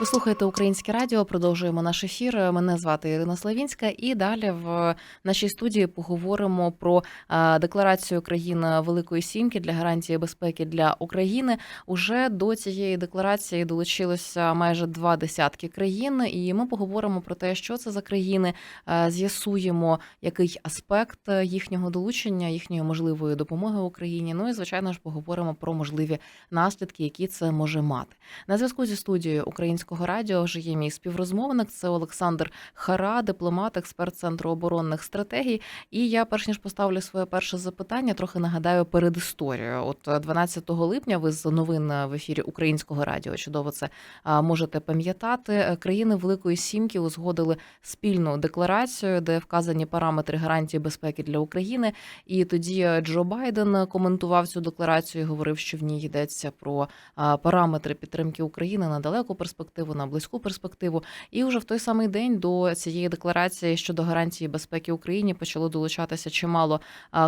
Ви слухаєте українське радіо. Продовжуємо наш ефір. Мене звати Ірина Славінська, і далі в нашій студії поговоримо про декларацію країн Великої Сімки для гарантії безпеки для України. Уже до цієї декларації долучилося майже два десятки країн, і ми поговоримо про те, що це за країни. З'ясуємо, який аспект їхнього долучення, їхньої можливої допомоги Україні. Ну і звичайно ж поговоримо про можливі наслідки, які це може мати. На зв'язку зі студією українського радіо вже є мій співрозмовник. Це Олександр Хара, дипломат, експерт центру оборонних стратегій. І я, перш ніж поставлю своє перше запитання, трохи нагадаю перед історією. От е, 12 липня ви з новин в ефірі українського радіо чудово це можете пам'ятати. Е, Країни Великої Сімки узгодили спільну декларацію, де вказані параметри гарантії безпеки для України. І тоді е, Джо Байден коментував цю декларацію, і говорив, що в ній йдеться про параметри підтримки України на далеку перспективу, на близьку перспективу. І вже в той самий день до цієї декларації щодо гарантії безпеки Україні почало долучатися чимало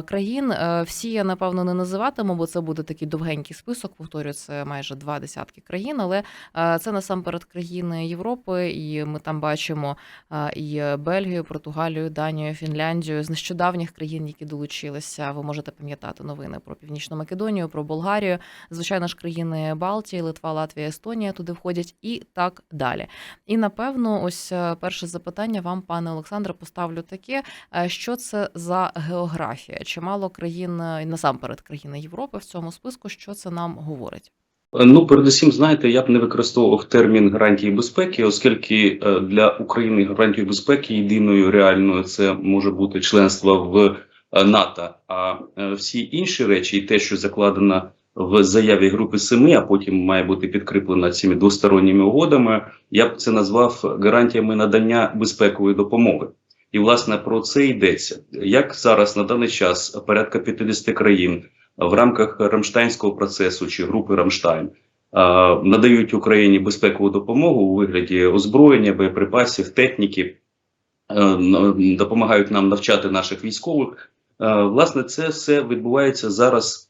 країн. Е, Всі я напевно не називатиму, бо це буде такий довгенький список. Повторюю, це майже два десятки країн, але е, це насамперед країни Європи, і ми там бачимо е, і Бельгію, Португалію, Данію, Фінляндію з нещодавніх країн, які долучилися. Ви можете пам'ятати новини про Північну Македонію, про Болгарію, звичайно ж, країни Балтії, Литва, Латвія, Естонія туди входять, і так далі. І напевно, ось е, перше запитання вам, пане Олександре, поставлю таке: Е, що це за географія? Чимало країн е, і насамперед країни Європи в цьому списку, що це нам говорить? Ну, передусім, знаєте, я б не використовував термін гарантії безпеки, оскільки для України гарантією безпеки єдиною реальною це може бути членство в НАТО. А всі інші речі, і те, що закладено в заяві Групи Семи, а потім має бути підкріплено цими двосторонніми угодами, я б це назвав гарантіями надання безпекової допомоги. І власне про це йдеться. Як зараз на даний час порядка 50 країн в рамках Рамштайнського процесу чи групи Рамштайн надають Україні безпекову допомогу у вигляді озброєння, боєприпасів, техніки, е, допомагають нам навчати наших військових. Е, Власне, це все відбувається зараз.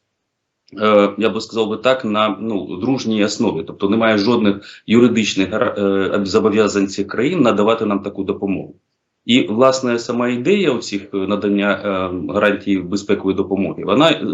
Е, Я би сказав би так, на ну дружній основі, тобто немає жодних юридичних е, зобов'язань цих країн надавати нам таку допомогу. І власне сама ідея у цих надання е, гарантії безпекової допомоги, вона е,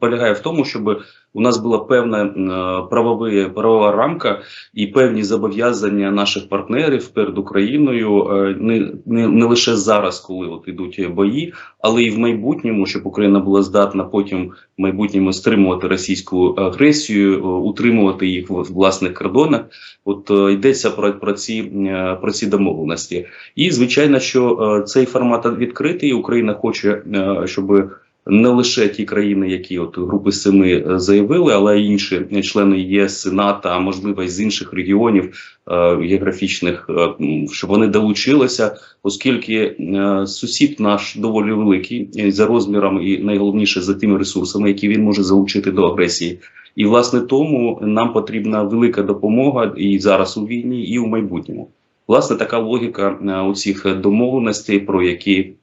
полягає в тому, щоб у нас була певна е, правові, правова рамка і певні зобов'язання наших партнерів перед Україною е, не, не, не лише зараз, коли от ідуть бої, але і в майбутньому, щоб Україна була здатна потім в майбутньому стримувати російську агресію, е, утримувати їх в власних кордонах. От е, йдеться про, про ці е, про ці домовленості. І звичайно, що е, цей формат відкритий. Україна хоче, е, щоб не лише ті країни, які от групи семи е, заявили, але й інші члени ЄС, НАТО, а можливо й з інших регіонів географічних, щоб вони долучилися, оскільки сусід наш доволі великий за розміром, і найголовніше за тими ресурсами, які він може залучити до агресії. І власне тому нам потрібна велика допомога і зараз у війні, і у майбутньому. Власне, така логіка е, у цих домовленостей, про які е,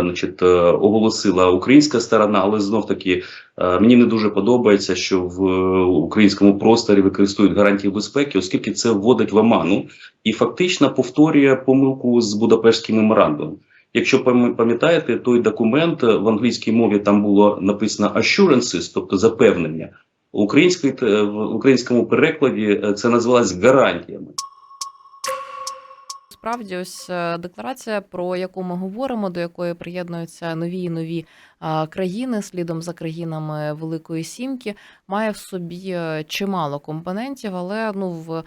значить, е, оголосила українська сторона, але знов таки мені не дуже подобається, що в українському просторі використовують гарантії безпеки, оскільки це вводить в оману і фактично повторює помилку з Будапештським меморандумом. Якщо пам- пам'ятаєте, той документ в англійській мові там було написано assurances, тобто запевнення. В українському перекладі це називалось гарантіями. Справді, ось е, декларація, про яку ми говоримо, до якої приєднуються нові і нові країни слідом за країнами Великої Сімки, має в собі е, чимало компонентів, але ну в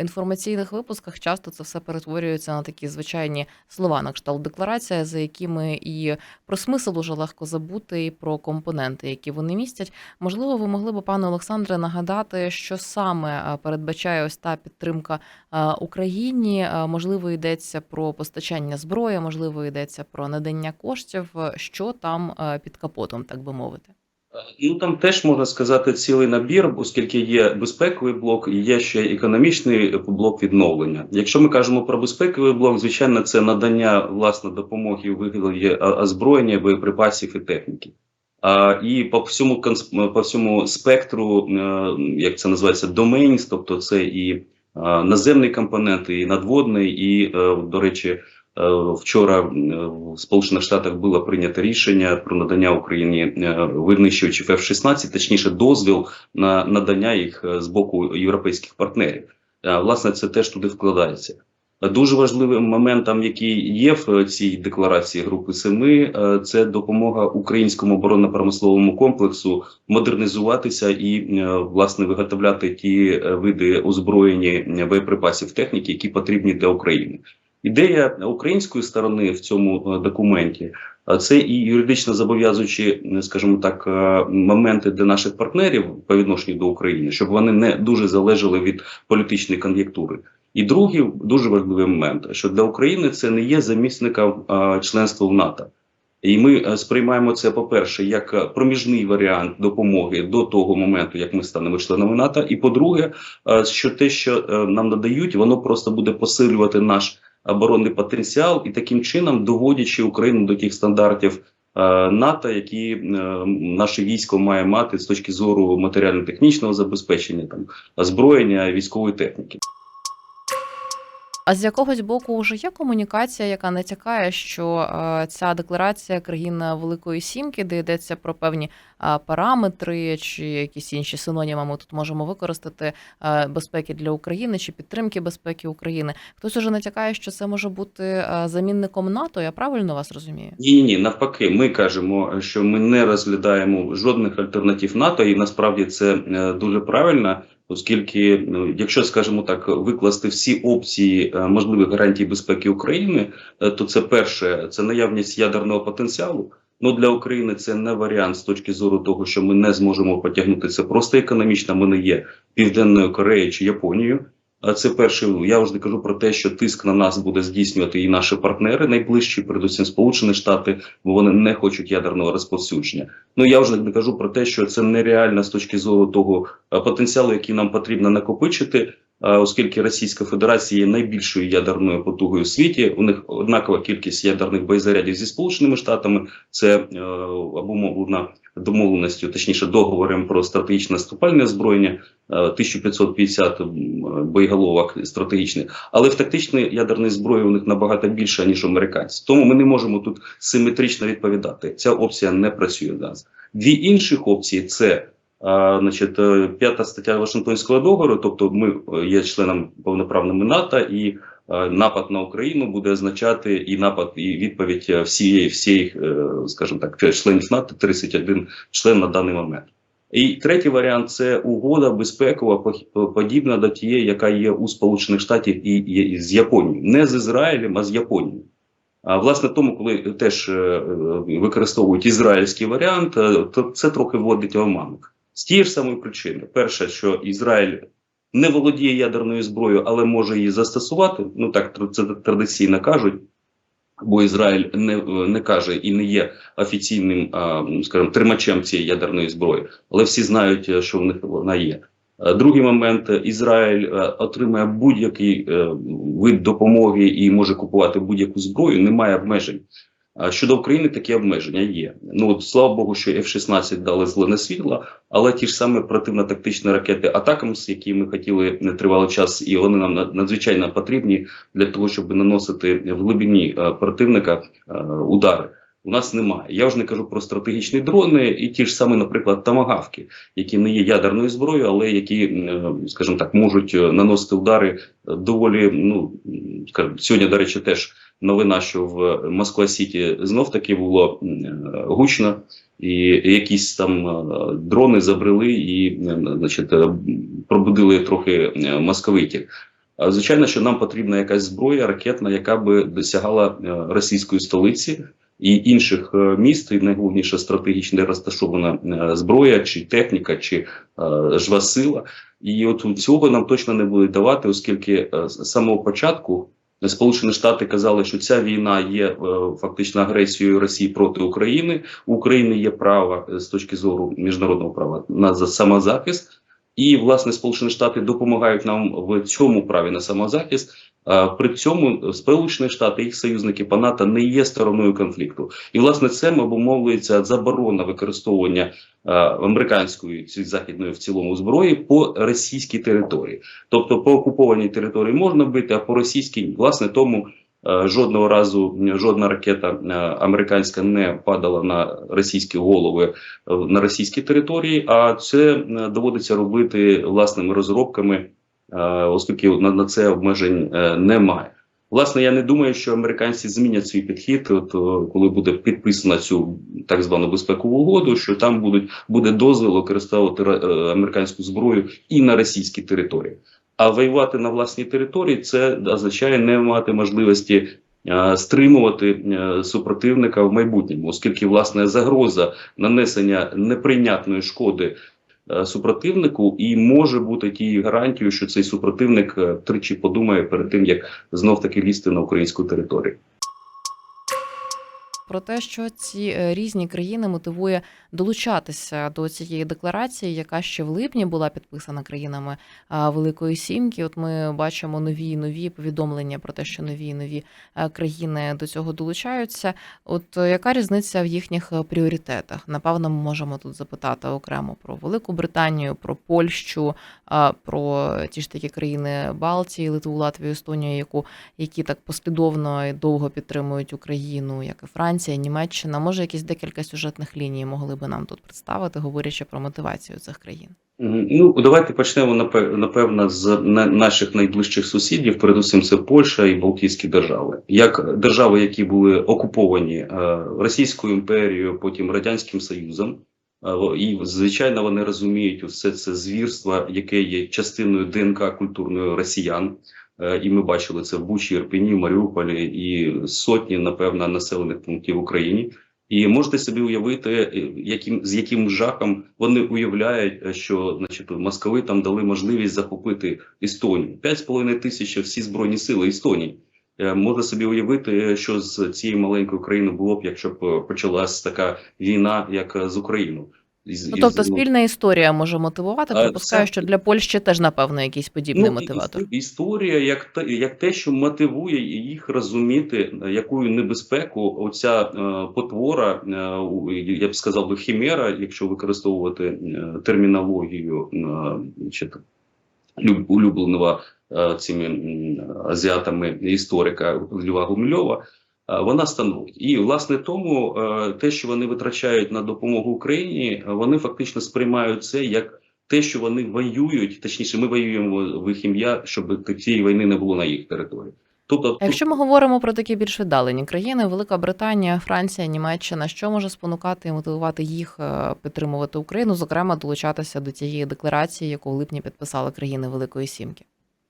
інформаційних випусках часто це все перетворюється на такі звичайні слова, на кшталт декларація, за якими і про смисл уже легко забути, і про компоненти, які вони містять. Можливо, ви могли б, пане Олександре, нагадати, що саме передбачає ось та підтримка Україні. Можливо, йдеться про постачання зброї, можливо, йдеться про надання коштів. Що там під капотом, так би мовити. Ну там теж можна сказати цілий набір, оскільки є безпековий блок і є ще економічний блок відновлення. Якщо ми кажемо про безпековий блок, звичайно, це надання власне допомоги у вигляді озброєння, боєприпасів і техніки. А, і по всьому по всьому спектру, е, як це називається, domains, тобто це і наземний компонент, і надводний, і, е, до речі, е, вчора е, в Сполучених Штатах було прийнято рішення про надання Україні е, винищувачів F-16, точніше, дозвіл на надання їх е, з боку європейських партнерів. Е, Власне, це теж туди вкладається. Дуже важливим моментом, який є в цій декларації Групи Семи, е, це допомога українському оборонно-промисловому комплексу модернізуватися і е, власне виготовляти ті е, види озброєння е, боєприпасів техніки, які потрібні для України. Ідея української сторони в цьому е, документі а це і юридично зобов'язуючі, е, скажімо так, е, моменти для наших партнерів по відношенню до України, щоб вони не дуже залежали від політичної кон'юнктури. І другий дуже важливий момент, що для України це не є замісником е, членства в НАТО. І ми е, сприймаємо це, по-перше, як е, проміжний варіант допомоги до того моменту, як ми станемо членами НАТО. І по-друге, е, що те, що е, нам надають, воно просто буде посилювати наш оборонний потенціал і таким чином доводячи Україну до тих стандартів е, НАТО, які е, наше військо має мати з точки зору матеріально-технічного забезпечення, там озброєння військової техніки. А з якогось боку вже є комунікація, яка натякає, що е, ця декларація країн Великої Сімки, де йдеться про певні е, параметри чи якісь інші синоніми, ми тут можемо використати е, безпеки для України чи підтримки безпеки України. Хтось уже натякає, що це може бути замінником НАТО. Я правильно вас розумію? Ні, ні, ні, навпаки, ми кажемо, що ми не розглядаємо жодних альтернатив НАТО, і насправді це дуже правильно, оскільки, ну, якщо скажімо так, викласти всі опції е, можливих гарантій безпеки України, е, то це перше, це наявність ядерного потенціалу. Ну для України це не варіант з точки зору того, що ми не зможемо потягнути це просто економічно. Ми не є Південною Кореєю чи Японією. Це перше. Я завжди кажу про те, що тиск на нас буде здійснювати і наші партнери найближчі, передусім Сполучені Штати, бо вони не хочуть ядерного розповсюдження. Ну я вже не кажу про те, що це нереально з точки зору того е, потенціалу, який нам потрібно накопичити. Е, Оскільки Російська Федерація є найбільшою ядерною потугою у світі, у них однакова кількість ядерних боєзарядів зі Сполученими Штатами, це е, обумовлена домовленістю, точніше договором про стратегічне наступальне озброєння, е, 1550 м, боєголовок стратегічних, але в тактичній ядерної зброї у них набагато більше ніж у американців. Тому ми не можемо тут симетрично відповідати. Ця опція не працює зараз. Дві інших опції це. Значить, е, п'ята стаття Вашингтонського договору, тобто ми е, є членом повноправними НАТО, і е, напад на Україну буде означати і напад, і відповідь всієї, всієї, скажімо так, членів НАТО, 31 член на даний момент. І третій варіант це угода безпекова, подібна до тієї, яка є у Сполучених Штатів і, з Японією, не з Ізраїлем, а з Японією. А власне, тому, коли теж використовують ізраїльський варіант, то це трохи вводить в оману. З тієї ж самої причини: перше, що Ізраїль не володіє ядерною зброєю, але може її застосувати. Ну так це традиційно кажуть. Бо Ізраїль не, не каже і не є офіційним, скажімо, тримачем цієї ядерної зброї, але всі знають, е, що в них вона є. Е, Другий момент: е, Ізраїль отримує будь-який вид допомоги і може купувати будь-яку зброю. Немає обмежень. А щодо України такі обмеження є. Ну слава Богу, що F-16 дали зелене світло, але ті ж самі оперативно-тактичні ракети Атакамс, які ми хотіли не тривалий час, і вони нам надзвичайно потрібні для того, щоб наносити в глибині е, противника е, удари. У нас немає. Я вже не кажу про стратегічні дрони і ті ж самі, наприклад, тамагавки, які не є ядерною зброєю, але які, е, скажімо так, можуть е, наносити удари е, доволі. Ну скажімо, сьогодні, до речі, теж новина, що в Москва Сіті знов таки було е, гучно, і якісь там е, дрони забрели і е, значить, пробудили трохи московитів. Звичайно, що нам потрібна якась зброя ракетна, яка би досягала російської столиці і інших міст, і найголовніше стратегічно де розташована зброя, чи техніка, чи жива сила. І от цього нам точно не будуть давати, оскільки з самого початку Сполучені Штати казали, що ця війна є е, фактично агресією Росії проти України. У України є право е, з точки зору міжнародного права на за- самозахист. І власне Сполучені Штати допомагають нам в цьому праві на самозахист, При цьому Сполучені Штати, їх союзники по НАТО не є стороною конфлікту, і власне цим обумовлюється заборона використовування е, американської чи західної в цілому зброї по російській території. Тобто по окупованій території можна бити, а по російській, власне, тому е, жодного разу жодна ракета е, американська не падала на російські голови е, на російській території. А це е, доводиться робити власними розробками, е, оскільки на, це обмежень е, немає. Власне, я не думаю, що американці змінять свій підхід, от коли буде підписана цю так звану безпекову угоду, що там будуть буде дозвіл використовувати е, американську зброю і на російській території. А воювати на власній території це означає не мати можливості е, стримувати е, супротивника в майбутньому, оскільки власне загроза нанесення неприйнятної шкоди е, супротивнику і може бути тією гарантією, що цей супротивник е, тричі подумає перед тим, як знов таки лізти на українську територію. Про те, що ці е, різні країни мотивує долучатися до цієї декларації, яка ще в липні була підписана країнами Великої Сімки. От ми бачимо нові і нові повідомлення про те, що нові і нові е, країни до цього долучаються. От е, яка різниця в їхніх пріоритетах? Напевно, ми можемо тут запитати окремо про Велику Британію, про Польщу, про ті ж такі країни Балтії, Литву, Латвію, Естонію, яку які так послідовно і довго підтримують Україну, як і Франція, Німеччина. Може, якісь декілька сюжетних ліній могли би нам тут представити, говорячи про мотивацію цих країн. Ну, давайте почнемо напевно з наших найближчих сусідів. Передусім, це Польща і Балтійські держави, як держави, які були окуповані е, Російською імперією, потім Радянським Союзом. Е, І звичайно, вони розуміють усе це звірство, яке є частиною ДНК культурної росіян. Е, І ми бачили це в Бучі, Ірпені, Маріуполі і сотні, напевно, населених пунктів в Україні. І можете собі уявити, е, яким з яким жахом вони уявляють, е, що значить Москви там дали можливість захопити Естонію. 5,5 тисяч всі збройні сили Естонії. Можна собі уявити, що з цієї маленької країни було б, якщо б почалась така війна, як з Україною. Із- Ну із- тобто спільна історія може мотивувати. Припускаю, це- що для Польщі теж напевно якийсь подібний Ну, мотиватор. іс- Історія як те, як те, що мотивує їх розуміти, якою небезпеку оця е, потвора, е, я б сказав би хімера, якщо використовувати е, термінологію е, значить, люб- улюбленого е, цими азіатами історика Льва Гумільова. Е, Вона становить і власне тому е, те, що вони витрачають на допомогу Україні, вони фактично сприймають це як те, що вони воюють, точніше, ми воюємо в їх ім'я, щоб цієї війни не було на їх території. Тобто, якщо ми говоримо про такі більш віддалені країни, Велика Британія, Франція, Німеччина, що може спонукати і мотивувати їх е, підтримувати Україну, зокрема долучатися до цієї декларації, яку в липні підписали країни Великої Сімки?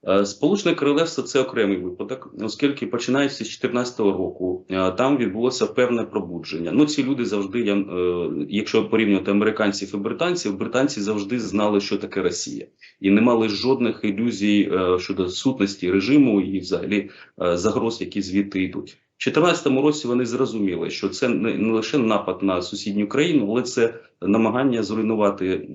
Е, Сполучене Королевство це окремий випадок, оскільки починаючи з 2014 року е, там відбулося певне пробудження. Ну ці люди завжди, я, е, якщо порівнювати американців і британців, британці завжди знали, що таке Росія, і не мали жодних ілюзій щодо сутності режиму і взагалі загроз, які звідти йдуть. У 2014 році вони зрозуміли, що це не, лише напад на сусідню країну, але це намагання зруйнувати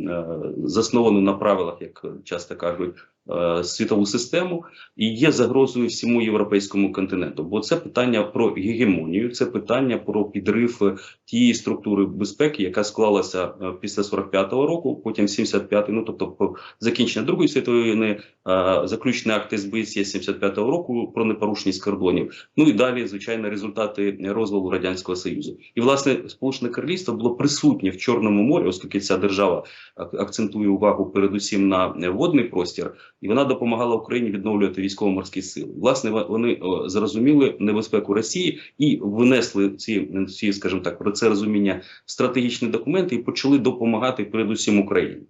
засновану на правилах, як часто кажуть, е, світову систему і є загрозою всьому європейському континенту. Бо це питання про гегемонію, це питання про підрив е, тієї структури безпеки, яка склалася е, після 45-го року, потім 75-й, ну тобто закінчення Другої світової війни, е, заключний акт СБСЄ 75-го року про непорушність кордонів. Ну і далі, звичайно, результати розвалу радянського союзу. І власне Сполучене Королівство було присутнє в Чорному морі, оскільки ця держава ак- акцентує увагу передусім на водний простір, і вона допомагала Україні відновлювати військово-морські сили. Власне, вони зрозуміли небезпеку Росії і внесли ці, ці, скажімо так, про це розуміння в стратегічні документи і почали допомагати передусім Україні.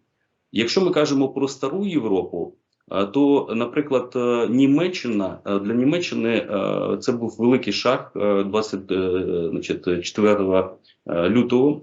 Якщо ми кажемо про стару Європу, то, наприклад, е, Німеччина е, для Німеччини е, це був великий шаг е, 24 е, лютого.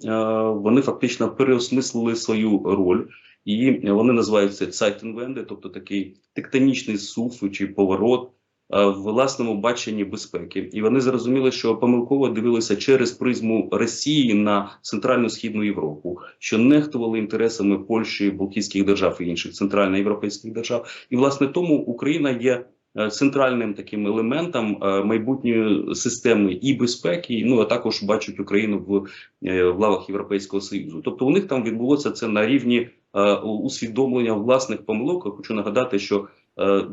Вони фактично переосмислили свою роль, і вони називаються Zeitenwende, тобто такий тектонічний сув чи поворот е, в власному баченні безпеки. І вони зрозуміли, що помилково дивилися через призму Росії на центральну східну Європу, що нехтували інтересами Польщі, Балтійських держав і інших центральноєвропейських держав. І власне тому Україна є центральним таким елементом е, майбутньої системи і безпеки. Ну а також бачать Україну в, е, в лавах Європейського союзу. Тобто у них там відбулося це на рівні е, усвідомлення власних помилок. Я хочу нагадати, що е, е,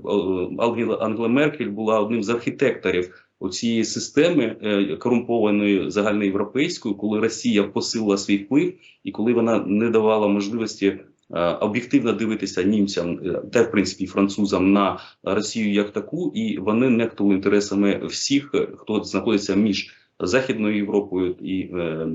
Ангела, Меркель була одним з архітекторів оцієї системи е, корумпованої загальноєвропейської, коли Росія посилила свій вплив, і коли вона не давала можливості е, об'єктивно дивитися німцям е, та в принципі французам на Росію як таку, і вони нехтували інтересами всіх, е, хто знаходиться між Західною Європою і е,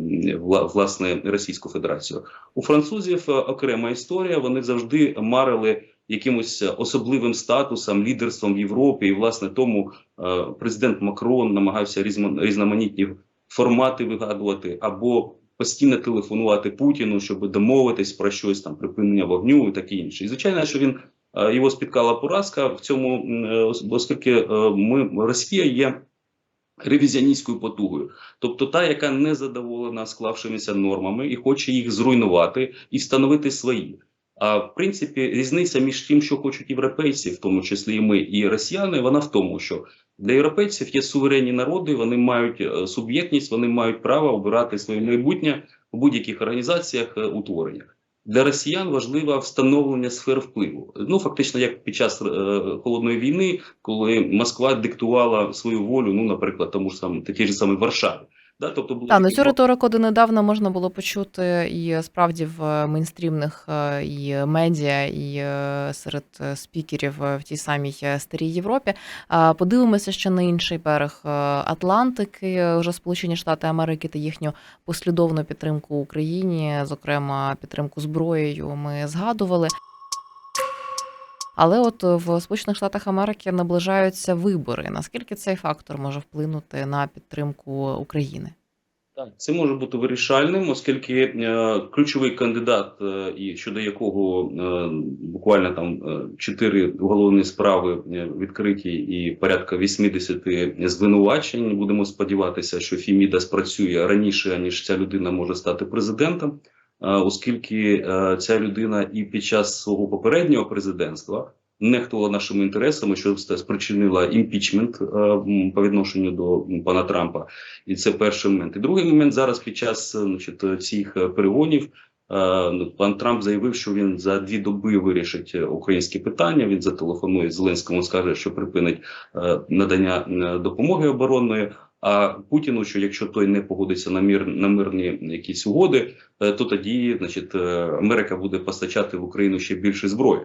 власне Російською Федерацією. У французів е, окрема історія. Вони завжди марили якимось особливим статусом, лідерством в Європі, і власне тому е, президент Макрон намагався різно- різноманітні формати вигадувати або постійно телефонувати Путіну, щоб домовитись про щось там припинення вогню і таке інше. І звичайно, що він е, його спіткала поразка в цьому, е, ос- оскільки е, ми Росія є. Ревізіоністською потугою, тобто та, яка не задоволена склавшимися нормами і хоче їх зруйнувати і встановити свої. А в принципі, різниця між тим, що хочуть європейці, в тому числі і ми, і росіяни, вона в тому, що для європейців є суверенні народи, вони мають е, суб'єктність, вони мають право обирати своє майбутнє у будь-яких організаціях е, утвореннях. Для росіян важливо встановлення сфер впливу. Ну фактично, як під час е, холодної війни, коли Москва диктувала свою волю, ну, наприклад, тому ж саме такі ж саме Варшаві. Да, тобто були Та ну цю риторику донедавна можна було почути і справді в е, мейнстрімних е, і медіа, і е, серед спікерів в тій самій старій Європі. Подивимося ще на інший берег Атлантики. Вже Сполучені Штати Америки та їхню послідовну підтримку Україні, зокрема підтримку зброєю, ми згадували. Але от в Сполучених Штатах Америки наближаються вибори. Наскільки цей фактор може вплинути на підтримку України? Так, це може бути вирішальним, оскільки е, ключовий кандидат, е, і щодо якого е, буквально там е, чотири уголовні справи е, відкриті і порядка 80 звинувачень. Будемо сподіватися, що Фіміда спрацює раніше ніж ця людина може стати президентом, е, оскільки е, ця людина і під час свого попереднього президентства нехтувала нашими інтересами, що спричинила імпічмент е, по відношенню до пана Трампа. І це перший момент. І другий момент зараз під час е, значить, цих е, перегонів. е, ну, Пан Трамп заявив, що він за дві доби вирішить е, українське питання. Він зателефонує Зеленському, скаже, що припинить е, надання е, допомоги оборонної. А Путіну, що якщо той не погодиться на мір на мирні якісь угоди, е, то тоді, значить, е, Америка буде постачати в Україну ще більше зброї.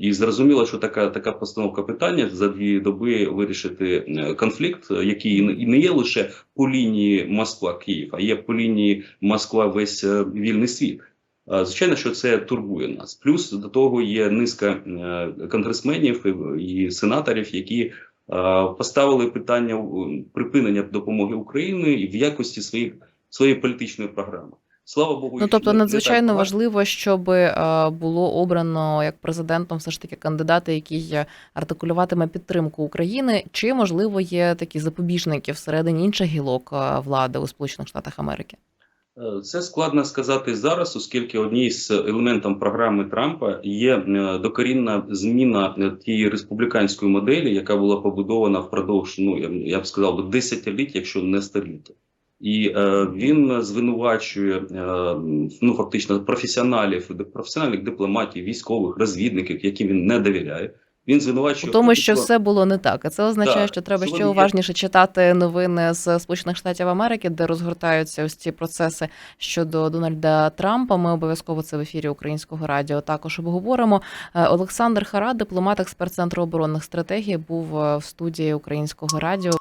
І, зрозуміло, що така така постановка питання за дві доби вирішити е, конфлікт, який не- є лише по лінії Москва-Київ, а є по лінії Москва весь вільний світ. Звичайно, що це турбує нас. Плюс до того є низка конгресменів і, сенаторів, які поставили питання е, припинення допомоги Україні і в якості своїх своєї політичної програми. Слава Богу, Ну тобто надзвичайно так важливо, щоб е, було обрано як президентом все ж таки кандидата, який е, артикулюватиме підтримку України, чи можливо є такі запобіжники всередині інших гілок е, влади у Сполучених Штатах Америки? Е, Це складно сказати зараз, оскільки одній з елементом програми Трампа є е, докорінна зміна е, тієї республіканської моделі, яка була побудована впродовж, ну я, я б сказав, до десятиліть, якщо не століття. І е, він звинувачує е, ну фактично професіоналів, професіональних дипломатів, військових, розвідників, яким він не довіряє. Він У звинувачує тому, що все було не так. А це означає, Так, що треба ще є- уважніше читати новини з Сполучених Штатів Америки, де розгортаються ось ці процеси щодо Дональда Трампа. Ми обов'язково це в ефірі Українського радіо також обговоримо. Е, Олександр Хара, дипломат, експерт центру оборонних стратегій, був е, в студії Українського радіо.